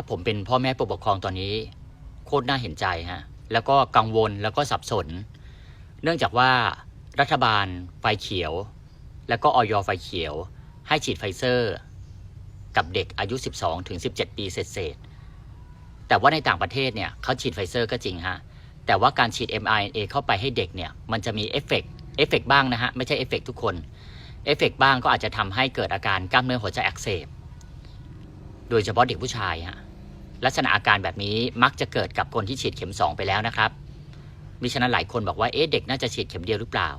ถ้าผมเป็นพ่อแม่ผู้ปกครองตอนนี้โคตรน่าเห็นใจฮะแล้วก็กังวลแล้วก็สับสน เนื่องจากว่ารัฐบาลไฟเขียว แล้วก็ออยไฟเขียว ให้ฉีดไฟเซอร์ กับเด็กอายุ 12ถึง17 ปีเศษๆแต่ว่าในต่างประเทศเนี่ยเขาฉีดไฟเซอร์ก็จริงฮะแต่ว่าการฉีด mRNA เข้าไปให้เด็กเนี่ยมันจะมีเอฟเฟกต์เอฟเฟกต์บ้างนะฮะไม่ใช่เอฟเฟกต์ทุกคนเอฟเฟกต์บ้างก็อาจจะทำให้เกิดอาการกล้ามเนื้อหัวใจอักเสบ โดยเฉพาะเด็กผู้ชายฮะ ลักษณะอาการแบบนี้มักจะเกิดกับคนที่ฉีดเข็ม 2 ไปแล้วนะครับมิฉะนั้นหลายคนบอกว่าเอ๊ะเด็กน่าจะฉีดเข็มเดียวหรือเปล่า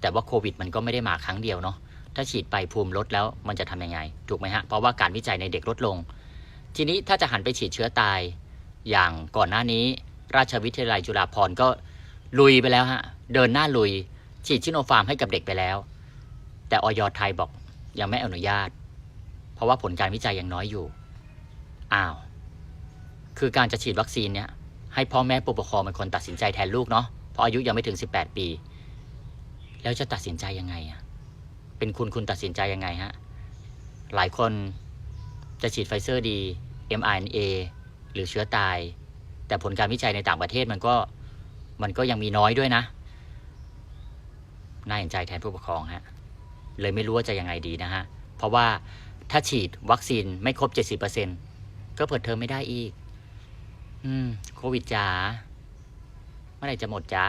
แต่ว่าโควิดมันก็ไม่ได้มาครั้งเดียวเนาะถ้าฉีดไปภูมิลดแล้วมันจะทำยังไง ถูกไหมฮะเพราะว่าการวิจัยในเด็กลดลง ทีนี้ถ้าจะหันไปฉีดเชื้อตาย อย่างก่อนหน้านี้ ราชวิทยาลัยจุฬาภรณ์ก็ลุยไปแล้วฮะเดินหน้าลุย ฉีดชิโนฟาร์มให้กับเด็กไปแล้ว แต่ออยไทยบอกยังไม่อนุญาต เพราะว่าผลการวิจัยยังน้อยอยู่อ้าว คือการจะฉีดวัคซีนเนี่ยให้พ่อแม่ผู้ปกครองเป็นคนตัดสินใจแทนลูกเนาะเพราะอายุยังไม่ถึง 18 ปี แล้วจะตัดสินใจยังไงอะเป็นคุณคุณตัดสินใจยังไงฮะหลายคนจะฉีดไฟเซอร์ดี mRNA หรือเชื้อตาย แต่ผลการวิจัยในต่างประเทศมันก็มันก็ยังมีน้อยด้วยนะ น่าเห็นใจแทนผู้ปกครองฮะ เลยไม่รู้ว่าจะยังไงดีนะฮะ เพราะว่าถ้าฉีดวัคซีนไม่ครบ 70%ก็เปิดเทอมไม่ได้อีก อืม โควิดจ๋าเมื่อไหร่จะหมดจ๋า